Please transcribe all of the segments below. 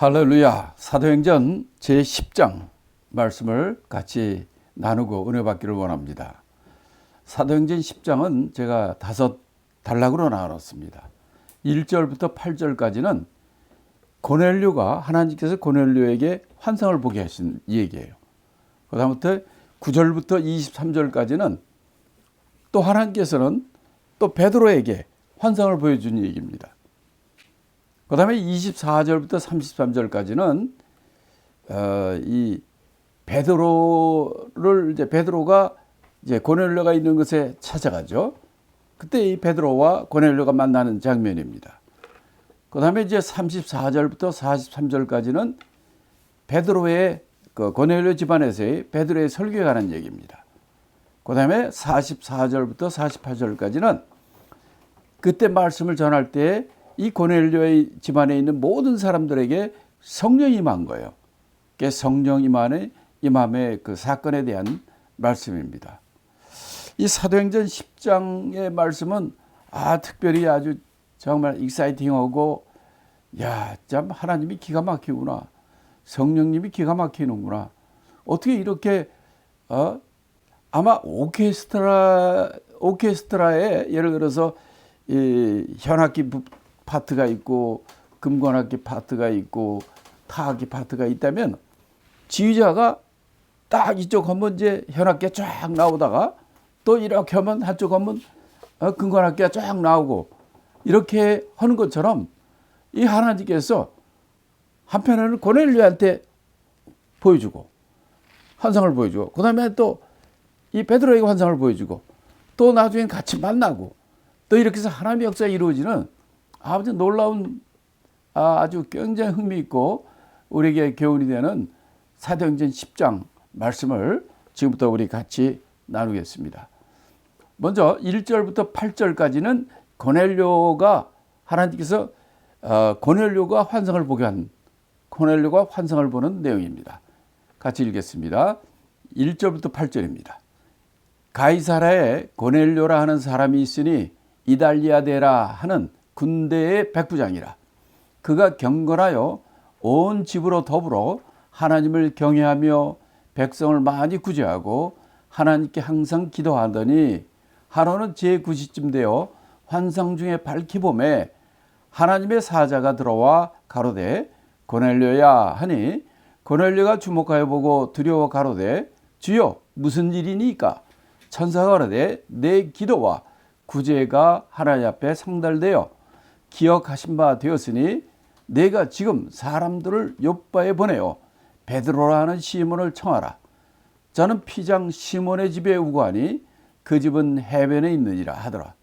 할렐루야. 사도행전 제10장 말씀을 같이 나누고 은혜 받기를 원합니다. 사도행전 10장은 제가 다섯 단락으로 나눴습니다. 1절부터 8절까지는 고넬료가 하나님께서 고넬료에게 환상을 보게 하신 얘기예요. 그다음부터 9절부터 23절까지는 또 하나님께서는 또 베드로에게 환상을 보여준 얘기입니다. 그 다음에 24절부터 33절까지는 어, 이 베드로를 이제 베드로가 이제 고넬료가 있는 곳에 찾아가죠. 그때 이 베드로와 고넬료가 만나는 장면입니다. 그 다음에 이제 34절부터 43절까지는 베드로의 그 고넬료 집안에서의 베드로의 설교에 관한 얘기입니다. 그 다음에 44절부터 48절까지는 그때 말씀을 전할 때 이 고넬료의 집안에 있는 모든 사람들에게 성령이 임한 거예요. 그게 성령 임한의 임함의 그 사건에 대한 말씀입니다. 이 사도행전 10장의 말씀은 아 특별히 아주 정말 익사이팅하고 야 참 하나님이 기가 막히구나 성령님이 기가 막히는구나 어떻게 이렇게 어 아마 오케스트라 오케스트라에 예를 들어서 이 현악기 파트가 있고 금관악기 파트가 있고 타악기 파트가 있다면 지휘자가 딱 이쪽 한번 이제 현악기가 쫙 나오다가 또 이렇게 하면 한쪽 하면 어, 금관악기가 쫙 나오고 이렇게 하는 것처럼 이 하나님께서 한편에는 고넬료한테 보여주고 환상을 보여주고 그 다음에 또 이 베드로에게 환상을 보여주고 또 나중에 같이 만나고 또 이렇게 해서 하나님의 역사가 이루어지는 아주 놀라운 아주 굉장히 흥미있고 우리에게 교훈이 되는 사도행전 10장 말씀을 지금부터 우리 같이 나누겠습니다. 먼저 1절부터 8절까지는 고넬료가 하나님께서 어, 고넬료가 환상을 보게 한 고넬료가 환상을 보는 내용입니다. 같이 읽겠습니다. 1절부터 8절입니다. 가이사라에 고넬료라 하는 사람이 있으니 이달리아데라 하는 군대의 백부장이라. 그가 경건하여 온 집으로 더불어 하나님을 경외하며 백성을 많이 구제하고 하나님께 항상 기도하더니 하루는 제9시쯤 되어 환상 중에 밝히 봄에 하나님의 사자가 들어와 가로되 고넬료야 하니 고넬료가 주목하여 보고 두려워 가로되 주여 무슨 일이니까 천사가 가로되 내 기도와 구제가 하나님 앞에 상달되어 기억하신 바 되었으니 내가 지금 사람들을 요바에 보내어 베드로라는 시몬을 청하라. 저는 피장 시몬의 집에 우거하니 그 집은 해변에 있느니라 하더라.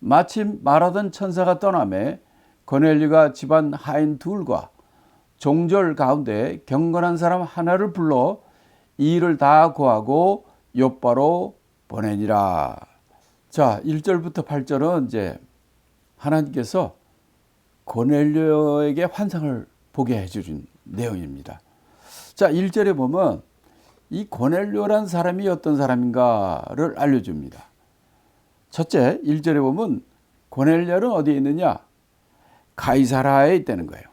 마침 말하던 천사가 떠남에 고넬리가 집안 하인 둘과 종절 가운데 경건한 사람 하나를 불러 이 일을 다 고하고 요바로 보내니라. 자, 1절부터 8절은 이제 하나님께서 고넬료에게 환상을 보게 해주신 내용입니다. 자, 1절에 보면 이 고넬료란 사람이 어떤 사람인가를 알려줍니다. 첫째, 1절에 보면 고넬료는 어디에 있느냐? 가이사라에 있다는 거예요.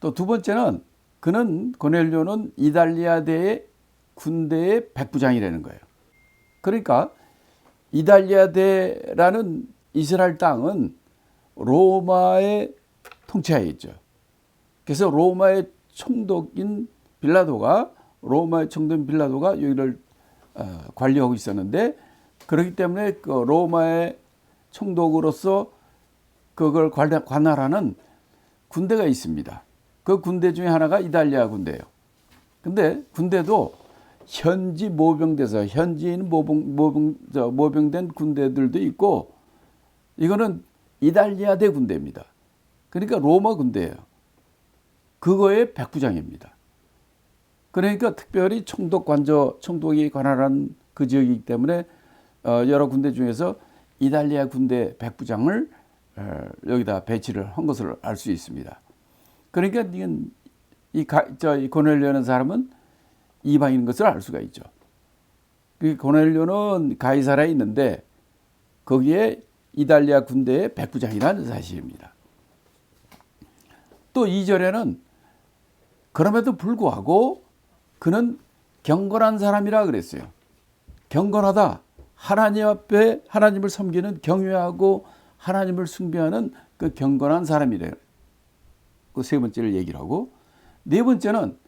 또 두 번째는 그는 고넬료는 이달리아 대의 군대의 백부장이라는 거예요. 그러니까 이달리아 대라는 이스라엘 땅은 로마의 통치하에 있죠. 그래서 로마의 총독인 빌라도가 로마의 총독인 빌라도가 여기를 어, 관리하고 있었는데 그렇기 때문에 그 로마의 총독으로서 그걸 관할하는 군대가 있습니다. 그 군대 중에 하나가 이달리아 군대예요. 근데 군대도 현지 모병돼서 현지인 모병, 모병, 모병된 군대들도 있고 이거는 이달리아대 군대입니다. 그러니까 로마 군대예요. 그거의 백부장입니다. 그러니까 특별히 총독 관저 총독이 관할한 그 지역이기 때문에 어, 여러 군대 중에서 이달리아 군대 백부장을 어, 여기다 배치를 한 것을 알 수 있습니다. 그러니까 이건 이, 가, 저, 이 고넬료라는 사람은 이방인 것을 알 수가 있죠. 그 고넬료는 가이사라에 있는데 거기에 이달리아 군대의 백부장이라는 사실입니다. 또 2절에는 그럼에도 불구하고 그는 경건한 사람이라 그랬어요. 경건하다. 하나님 앞에 하나님을 섬기는 경외하고 하나님을 숭배하는 그 경건한 사람이래요. 그 세 번째를 얘기를 하고 네 번째는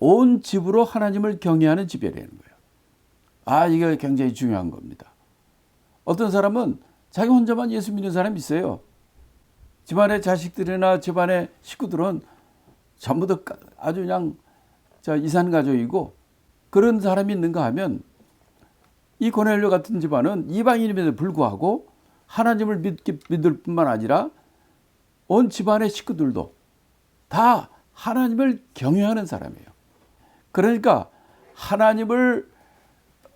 온 집으로 하나님을 경외하는 집이라는 거예요. 아, 이게 굉장히 중요한 겁니다. 어떤 사람은 자기 혼자만 예수 믿는 사람이 있어요. 집안의 자식들이나 집안의 식구들은 전부 다 아주 그냥 자 이산 가족이고 그런 사람이 있는가 하면 이 고넬료 같은 집안은 이방인임에도 불구하고 하나님을 믿기, 믿을 뿐만 아니라 온 집안의 식구들도 다 하나님을 경외하는 사람이에요. 그러니까 하나님을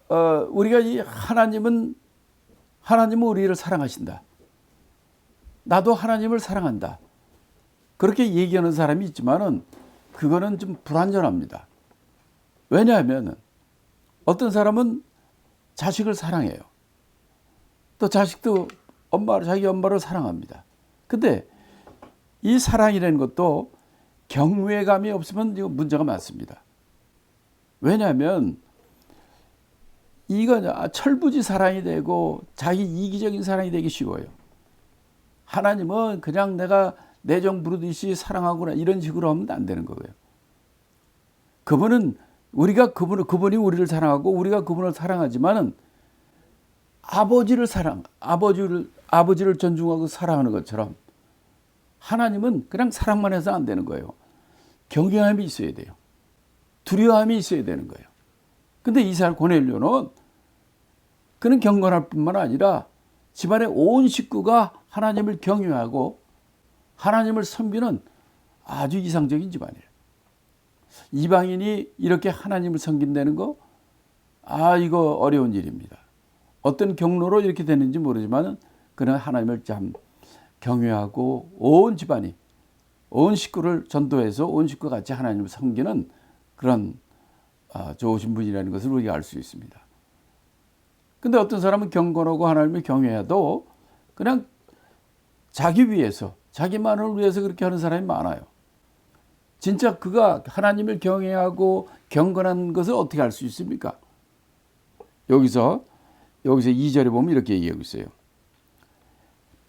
어, 우리가 이 하나님은 하나님은 우리를 사랑하신다. 나도 하나님을 사랑한다. 그렇게 얘기하는 사람이 있지만은 그거는 좀 불완전합니다. 왜냐하면 어떤 사람은 자식을 사랑해요. 또 자식도 엄마를 자기 엄마를 사랑합니다. 근데 이 사랑이라는 것도 경외감이 없으면 문제가 많습니다. 왜냐하면 이거 철부지 사랑이 되고 자기 이기적인 사랑이 되기 쉬워요. 하나님은 그냥 내가 내정 부르듯이 사랑하구나 이런 식으로 하면 안 되는 거예요. 그분은 우리가 그분을 그분이 우리를 사랑하고 우리가 그분을 사랑하지만은 아버지를 사랑 아버지를 아버지를 존중하고 사랑하는 것처럼 하나님은 그냥 사랑만 해서 안 되는 거예요. 경외함이 있어야 돼요. 두려움이 있어야 되는 거예요. 근데 이사람 고넬료는 그는 경건할 뿐만 아니라 집안의 온 식구가 하나님을 경외하고 하나님을 섬기는 아주 이상적인 집안이에요. 이방인이 이렇게 하나님을 섬긴다는 거, 아, 이거 어려운 일입니다. 어떤 경로로 이렇게 되는지 모르지만, 그는 하나님을 참 경외하고 온 집안이, 온 식구를 전도해서 온 식구 같이 하나님을 섬기는 그런 아, 좋으신 분이라는 것을 우리가 알 수 있습니다. 근데 어떤 사람은 경건하고 하나님을 경외해도 그냥 자기 위해서, 자기만을 위해서 그렇게 하는 사람이 많아요. 진짜 그가 하나님을 경외하고 경건한 것을 어떻게 알 수 있습니까? 여기서 여기서 2절에 보면 이렇게 얘기하고 있어요.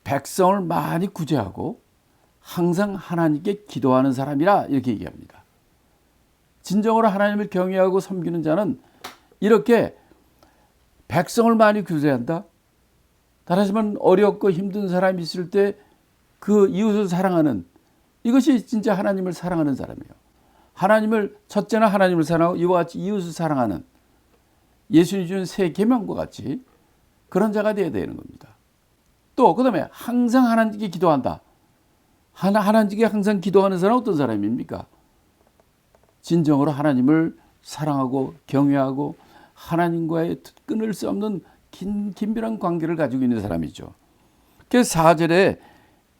백성을 많이 구제하고 항상 하나님께 기도하는 사람이라 이렇게 얘기합니다. 진정으로 하나님을 경외하고 섬기는 자는 이렇게 백성을 많이 구제한다. 다시면 어렵고 힘든 사람이 있을 때 그 이웃을 사랑하는 이것이 진짜 하나님을 사랑하는 사람이에요. 하나님을 첫째는 하나님을 사랑하고 이와 같이 이웃을 사랑하는 예수님이 준세 계명과 같이 그런 자가 되어야 되는 겁니다. 또 그다음에 항상 하나님께 기도한다. 하나 하나님께 항상 기도하는 사람은 어떤 사람입니까? 진정으로 하나님을 사랑하고 경외하고 하나님과의 끊을 수 없는 긴, 긴밀한 관계를 가지고 있는 사람이죠. 그래서 4절에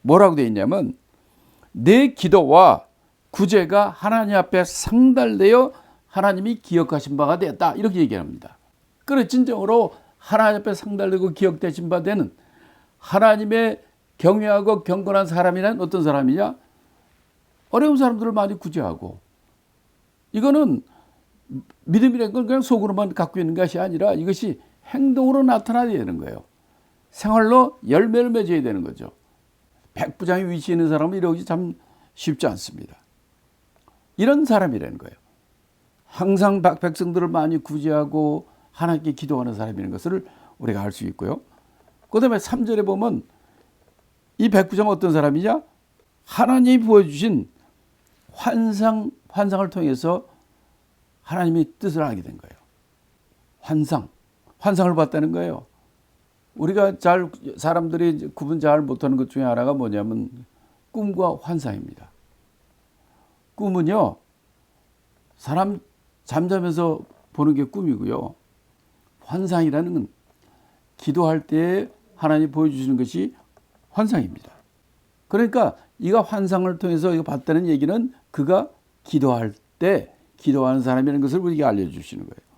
뭐라고 되어 있냐면 내 기도와 구제가 하나님 앞에 상달되어 하나님이 기억하신 바가 되었다. 이렇게 얘기합니다. 그래 진정으로 하나님 앞에 상달되고 기억되신 바 되는 하나님의 경외하고 경건한 사람이란 어떤 사람이냐? 어려운 사람들을 많이 구제하고 이거는 믿음이라는 건 그냥 속으로만 갖고 있는 것이 아니라 이것이 행동으로 나타나야 되는 거예요. 생활로 열매를 맺어야 되는 거죠. 백부장의 위치에 있는 사람은 이러기 참 쉽지 않습니다. 이런 사람이라는 거예요. 항상 백성들을 많이 구제하고 하나님께 기도하는 사람이라는 것을 우리가 알 수 있고요. 그 다음에 3절에 보면 이 백부장은 어떤 사람이냐? 하나님이 보여주신 환상, 환상을 통해서 하나님의 뜻을 알게 된 거예요. 환상. 환상을 봤다는 거예요. 우리가 잘 사람들이 구분 잘 못하는 것 중에 하나가 뭐냐면 꿈과 환상입니다. 꿈은요 사람 잠자면서 보는 게 꿈이고요. 환상이라는 건 기도할 때 하나님 보여주시는 것이 환상입니다. 그러니까 이가 환상을 통해서 이거 봤다는 얘기는 그가 기도할 때 기도하는 사람이라는 것을 우리에게 알려주시는 거예요.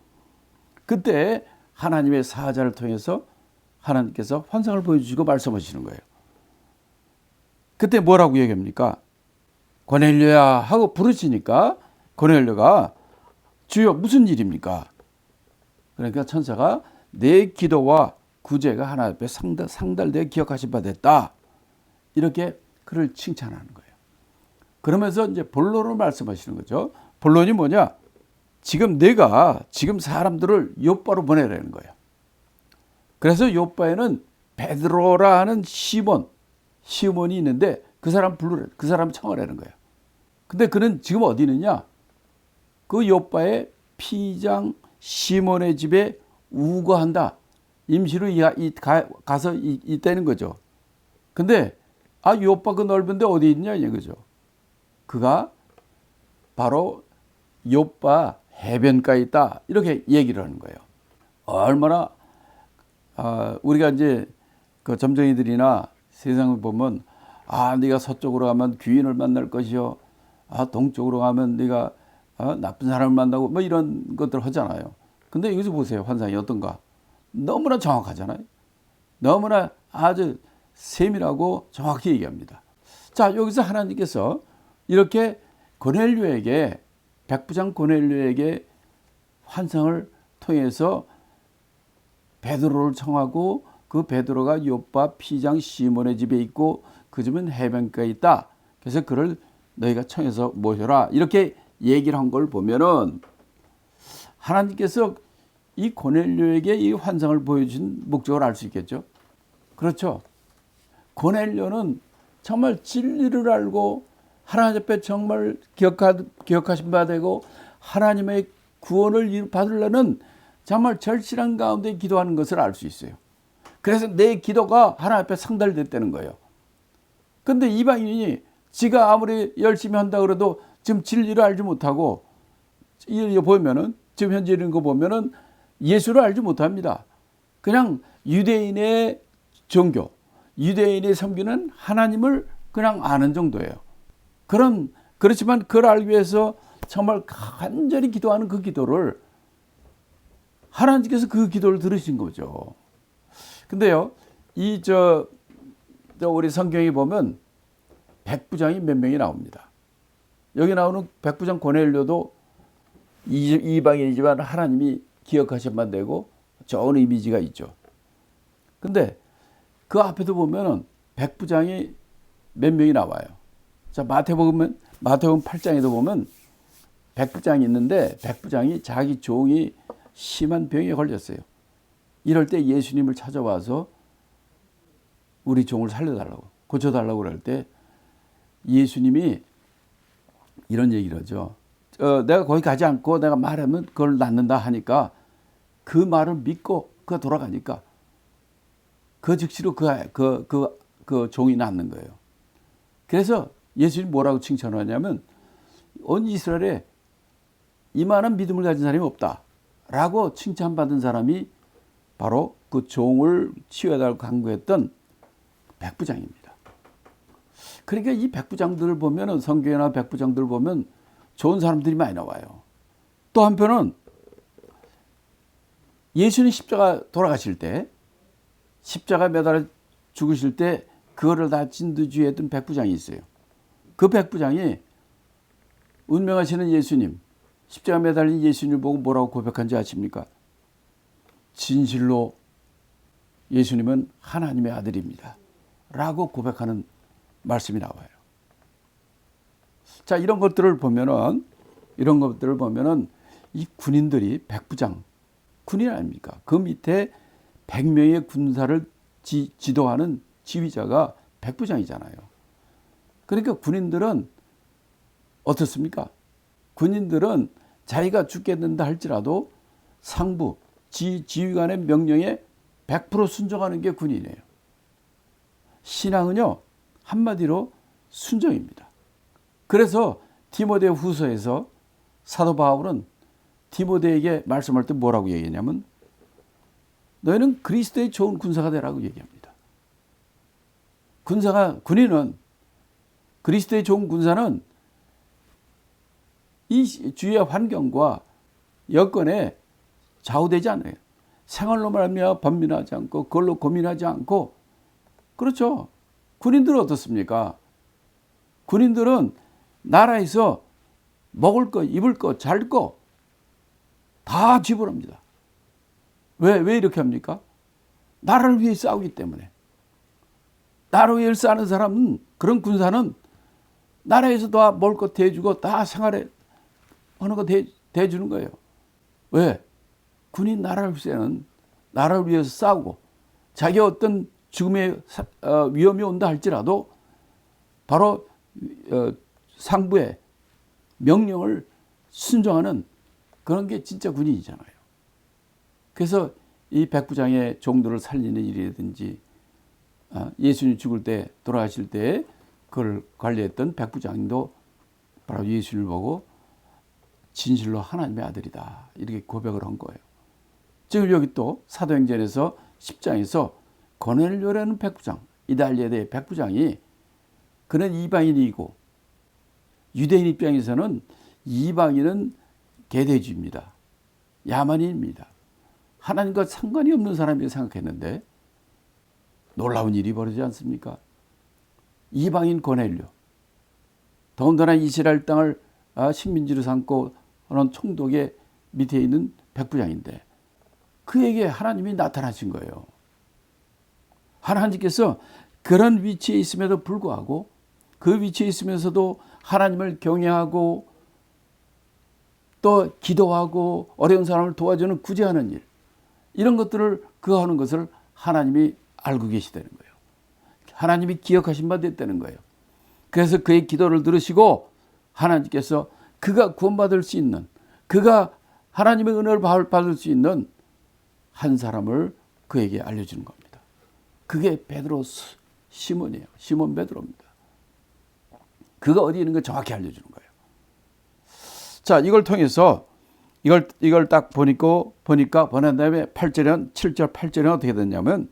그때 하나님의 사자를 통해서 하나님께서 환상을 보여주시고 말씀하시는 거예요. 그때 뭐라고 얘기합니까? 고넬료야 하고 부르시니까 고넬료가 주여 무슨 일입니까? 그러니까 천사가 내 기도와 구제가 하나 앞에 상달, 상달되어 기억하신 바 됐다. 이렇게 그를 칭찬하는 거예요. 그러면서 이제 본론을 말씀하시는 거죠. 본론이 뭐냐? 지금 내가 지금 사람들을 요바로 보내라는 거예요. 그래서 요바에는 베드로라 하는 시몬, 시몬이 있는데 그 사람 불러라, 그 사람 청하라는 거예요. 근데 그는 지금 어디 있느냐? 그 요바의 피장 시몬의 집에 우거한다. 임시로 이, 이, 가, 가서 이, 있다는 거죠. 근데 아, 요바 그 넓은데 어디 있냐 이거죠. 그가 바로 요바 해변가에 있다. 이렇게 얘기를 하는 거예요. 얼마나 아, 우리가 이제 그 점쟁이들이나 세상을 보면 아, 네가 서쪽으로 가면 귀인을 만날 것이요. 아, 동쪽으로 가면 네가 아, 나쁜 사람을 만나고 뭐 이런 것들 하잖아요. 근데 여기서 보세요. 환상이 어떤가? 너무나 정확하잖아요. 너무나 아주 세밀하고 정확히 얘기합니다. 자, 여기서 하나님께서 이렇게 고넬료에게 백부장 고넬료에게 환상을 통해서 베드로를 청하고 그 베드로가 요바 피장 시몬의 집에 있고 그 집은 해변가에 있다. 그래서 그를 너희가 청해서 모셔라. 이렇게 얘기를 한 걸 보면은 하나님께서 이 고넬료에게 이 환상을 보여준 목적을 알 수 있겠죠. 그렇죠. 고넬료는 정말 진리를 알고 하나님 앞에 정말 기억하, 기억하신 바 되고 하나님의 구원을 받으려는 정말 절실한 가운데 기도하는 것을 알 수 있어요. 그래서 내 기도가 하나님 앞에 상달됐다는 거예요. 근데 이방인이 지가 아무리 열심히 한다 그래도 지금 진리를 알지 못하고 이 보면은 지금 현재 이런 거 보면은 예수를 알지 못합니다. 그냥 유대인의 종교, 유대인의 섬기는 하나님을 그냥 아는 정도예요. 그런 그렇지만 그걸 알기 위해서 정말 간절히 기도하는 그 기도를 하나님께서 그 기도를 들으신 거죠. 근데요, 이 저 우리 성경에 보면 백부장이 몇 명이 나옵니다. 여기 나오는 백부장 고넬료도 이방인이지만 하나님이 기억하셔만 되고 좋은 이미지가 있죠. 근데 그 앞에도 보면은 백부장이 몇 명이 나와요. 자, 마태복음 마태복음 8장에도 보면 백부장이 있는데 백부장이 자기 종이 심한 병에 걸렸어요. 이럴 때 예수님을 찾아와서 우리 종을 살려달라고 고쳐달라고 그럴 때 예수님이 이런 얘기를 하죠. 어, 내가 거기 가지 않고 내가 말하면 그걸 낳는다 하니까 그 말을 믿고 그가 돌아가니까 그 즉시로 그, 그, 그, 그 종이 낳는 거예요. 그래서 예수님 뭐라고 칭찬하냐면 온 이스라엘에 이만한 믿음을 가진 사람이 없다. 라고 칭찬받은 사람이 바로 그 종을 치유해달라고 강구했던 백부장입니다. 그러니까 이 백부장들을 보면은 성경이나 백부장들을 보면 좋은 사람들이 많이 나와요. 또 한편은 예수님 십자가 돌아가실 때 십자가 매달아 죽으실 때 그거를 다 진두지휘했던 백부장이 있어요. 그 백부장이 운명하시는 예수님 십자가 매달린 예수님을 보고 뭐라고 고백한지 아십니까? 진실로 예수님은 하나님의 아들입니다. 라고 고백하는 말씀이 나와요. 자, 이런 것들을 보면은, 이런 것들을 보면은 이 군인들이 백부장, 군인 아닙니까? 그 밑에 100명의 군사를 지, 지도하는 지휘자가 백부장이잖아요. 그러니까 군인들은 어떻습니까? 군인들은 자기가 죽겠는다 할지라도 상부, 지, 지휘관의 명령에 100% 순종하는 게 군인이에요. 신앙은요, 한마디로 순종입니다. 그래서 디모데 후서에서 사도 바울은 디모데에게 말씀할 때 뭐라고 얘기했냐면 너희는 그리스도의 좋은 군사가 되라고 얘기합니다. 군사가 군인은 그리스도의 좋은 군사는 이 주위의 환경과 여건에 좌우되지 않아요. 생활로 말하며 번민하지 않고 그걸로 고민하지 않고 그렇죠. 군인들은 어떻습니까? 군인들은 나라에서 먹을 거, 입을 거, 잘거다 지불합니다. 왜, 왜 이렇게 합니까? 나라를 위해 싸우기 때문에. 나라를 위해 싸우는 사람은, 그런 군사는 나라에서 다 먹을 거 대주고 다 생활에 하는 거 대, 대주는 거예요. 왜? 군인 나라를 위해서는 나라를 위해서 싸우고 자기 어떤 죽음의 사- 어, 위험이 온다 할지라도 바로 어, 상부의 명령을 순종하는 그런 게 진짜 군인이잖아요. 그래서 이 백부장의 종들을 살리는 일이라든지 어, 예수님 죽을 때 돌아가실 때 그걸 관리했던 백부장도 바로 예수님을 보고 진실로 하나님의 아들이다 이렇게 고백을 한 거예요. 지금 여기 또 사도행전에서 10장에서 고넬료라는 백부장 이달리아의 백부장이 그는 이방인이고 유대인 입장에서는 이방인은 개돼지입니다. 야만인입니다. 하나님과 상관이 없는 사람이라고 생각했는데 놀라운 일이 벌어지지 않습니까? 이방인 고넬료 더군다나 이스라엘 땅을 아, 식민지로 삼고 하는 총독의 밑에 있는 백부장인데 그에게 하나님이 나타나신 거예요. 하나님께서 그런 위치에 있음에도 불구하고 그 위치에 있으면서도 하나님을 경외하고 또 기도하고 어려운 사람을 도와주는 구제하는 일 이런 것들을 그 하는 것을 하나님이 알고 계시다는 거예요. 하나님이 기억하신 바 됐다는 거예요. 그래서 그의 기도를 들으시고 하나님께서 그가 구원받을 수 있는 그가 하나님의 은혜를 받을 수 있는 한 사람을 그에게 알려주는 겁니다. 그게 베드로 시몬이에요. 시몬 베드로입니다. 그가 어디 있는 걸 정확히 알려주는 거예요. 자, 이걸 통해서 이걸 이걸 딱 보니까 보니까 보낸 다음에 8절은 7절 8절은 어떻게 됐냐면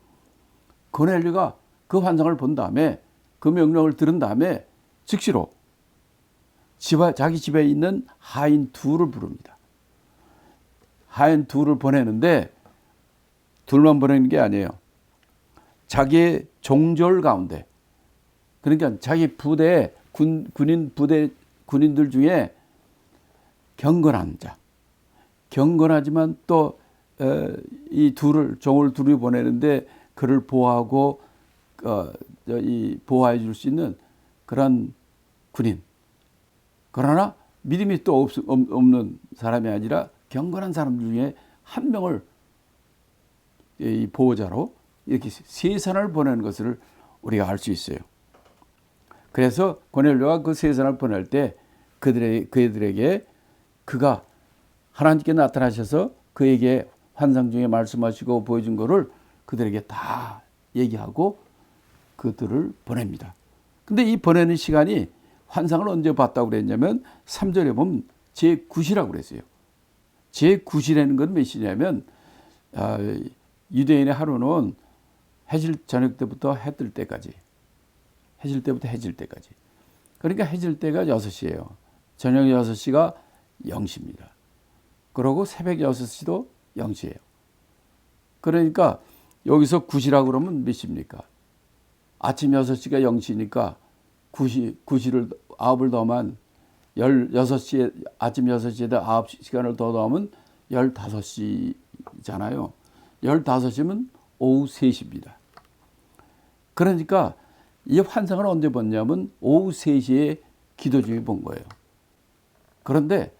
고넬류가 그 환상을 본 다음에 그 명령을 들은 다음에 즉시로 집에 자기 집에 있는 하인 둘을 부릅니다. 하인 둘을 보내는데 둘만 보내는 게 아니에요. 자기의 종졸 가운데 그러니까 자기 부대 군 군인 부대 군인들 중에 경건한 자, 경건하지만 또 이 둘을 종을 둘이 보내는데 그를 보호하고 어, 이 보호해 줄 수 있는 그런 군인. 그러나 믿음이 또 없, 없는 사람이 아니라 경건한 사람 중에 한 명을 이 보호자로 이렇게 세 사람을 보내는 것을 우리가 알 수 있어요. 그래서 고넬료가 그세 사람을 보낼 때 그들의 그들에게 그가 하나님께 나타나셔서 그에게 환상 중에 말씀하시고 보여준 것을 그들에게 다 얘기하고 그들을 보냅니다. 근데 이 보내는 시간이 환상을 언제 봤다고 그랬냐면 3절에 보면 제9시라고 그랬어요. 제9시라는 건 몇 시냐면 아, 유대인의 하루는 해질 저녁 때부터 해 뜰 때까지 해질 때부터 해질 때까지 그러니까 해질 때가 6시예요. 저녁 6시가 0시입니다. 그러고 새벽 6시도 0시예요. 그러니까 여기서 9시라고 그러면 몇 시입니까? 아침 6시가 0시니까 9시, 9시를 9을 더하면 16시에, 아침 6시에다 9시간을 더 더하면 15시잖아요. 15시면 오후 3시입니다. 그러니까 이 환상을 언제 봤냐면 오후 3시에 기도 중에 본 거예요. 그런데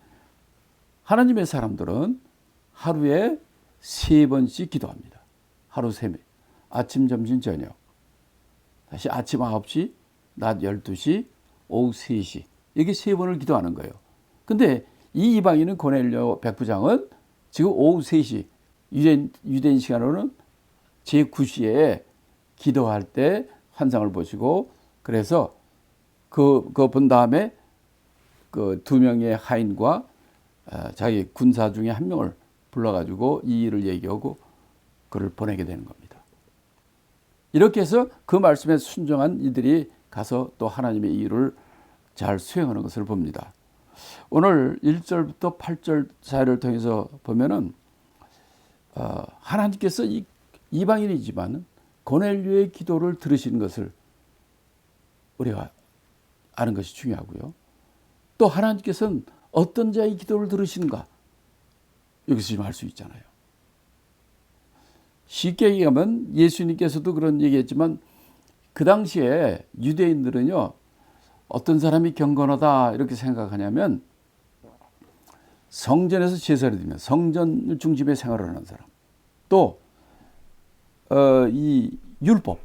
하나님의 사람들은 하루에 세 번씩 기도합니다. 하루 세 번. 아침, 점심, 저녁. 다시 아침 9시, 낮 12시, 오후 3시. 이게 세 번을 기도하는 거예요. 근데 이 이방인은 고넬료 백부장은 지금 오후 3시, 유대인, 유대인 시간으로는 제9시에 기도할 때 환상을 보시고 그래서 그, 그 본 다음에 그 두 명의 하인과 어, 자기 군사 중에 한 명을 불러가지고 이 일을 얘기하고 그를 보내게 되는 겁니다. 이렇게 해서 그 말씀에 순종한 이들이 가서 또 하나님의 일을 잘 수행하는 것을 봅니다. 오늘 1절부터 8절 사이를 통해서 보면은 어, 하나님께서 이, 이방인이지만 고넬류의 기도를 들으신 것을 우리가 아는 것이 중요하고요. 또 하나님께서는 어떤 자의 기도를 들으시는가? 여기서 지금 알 수 있잖아요. 쉽게 얘기하면 예수님께서도 그런 얘기했지만 그 당시에 유대인들은요 어떤 사람이 경건하다 이렇게 생각하냐면 성전에서 제사를 드리면 성전 중심의 생활을 하는 사람. 또 어, 이 율법.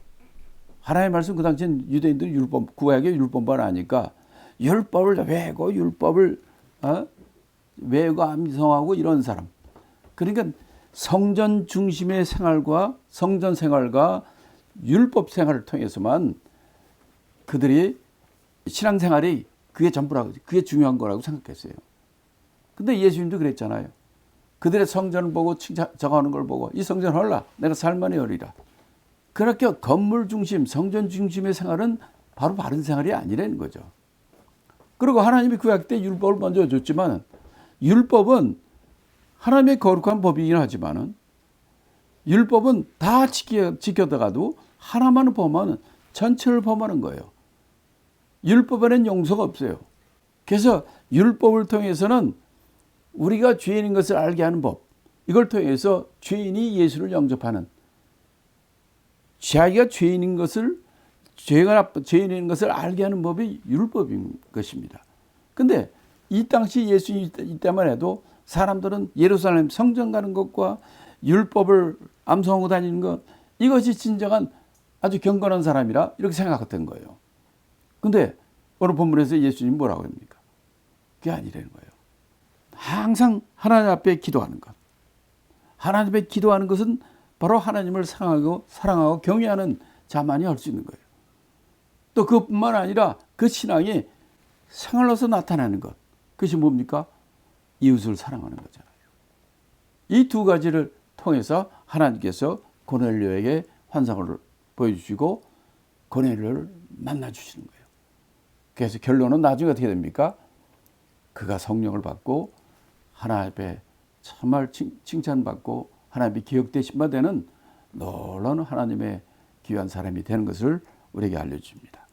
하나님의 말씀 그 당시엔 유대인들은 율법 구약의 율법만 아니까 율법을 외고 율법을 어? 외고 암송하고 이런 사람. 그러니까 성전 중심의 생활과 성전 생활과 율법 생활을 통해서만 그들이 신앙생활이 그게 전부라고 그게 중요한 거라고 생각했어요. 근데 예수님도 그랬잖아요. 그들의 성전을 보고 칭찬 적어하는 걸 보고 이 성전 헐라 내가 살만히 하리라. 그렇게 건물 중심, 성전 중심의 생활은 바로 바른 생활이 아니라는 거죠. 그리고 하나님이 구약 때 율법을 먼저 줬지만 율법은 하나님의 거룩한 법이긴 하지만은 율법은 다 지켜, 지켜다가도 하나만을 범하면 전체를 범하는 거예요. 율법에는 용서가 없어요. 그래서 율법을 통해서는 우리가 죄인인 것을 알게 하는 법, 이걸 통해서 죄인이 예수를 영접하는 자기가 죄인인 것을 죄가 죄인인 것을 알게 하는 법이 율법인 것입니다. 근데 이 당시 예수님 이때만 해도 사람들은 예루살렘 성전 가는 것과 율법을 암송하고 다니는 것 이것이 진정한 아주 경건한 사람이라 이렇게 생각했던 거예요. 근데 오늘 본문에서 예수님 뭐라고 합니까? 그게 아니라는 거예요. 항상 하나님 앞에 기도하는 것. 하나님 앞에 기도하는 것은 바로 하나님을 사랑하고 사랑하고 경외하는 자만이 할 수 있는 거예요. 또 그뿐만 아니라 그 신앙이 생활로서 나타나는 것. 그것이 뭡니까? 이웃을 사랑하는 거잖아요. 이 두 가지를 통해서 하나님께서 고넬료에게 환상을 보여주시고 고넬료를 만나 주시는 거예요. 그래서 결론은 나중에 어떻게 됩니까? 그가 성령을 받고 하나님 앞에 정말 칭찬받고 하나님이 기억되신 바 되는 놀라운 하나님의 귀한 사람이 되는 것을 우리에게 알려줍니다.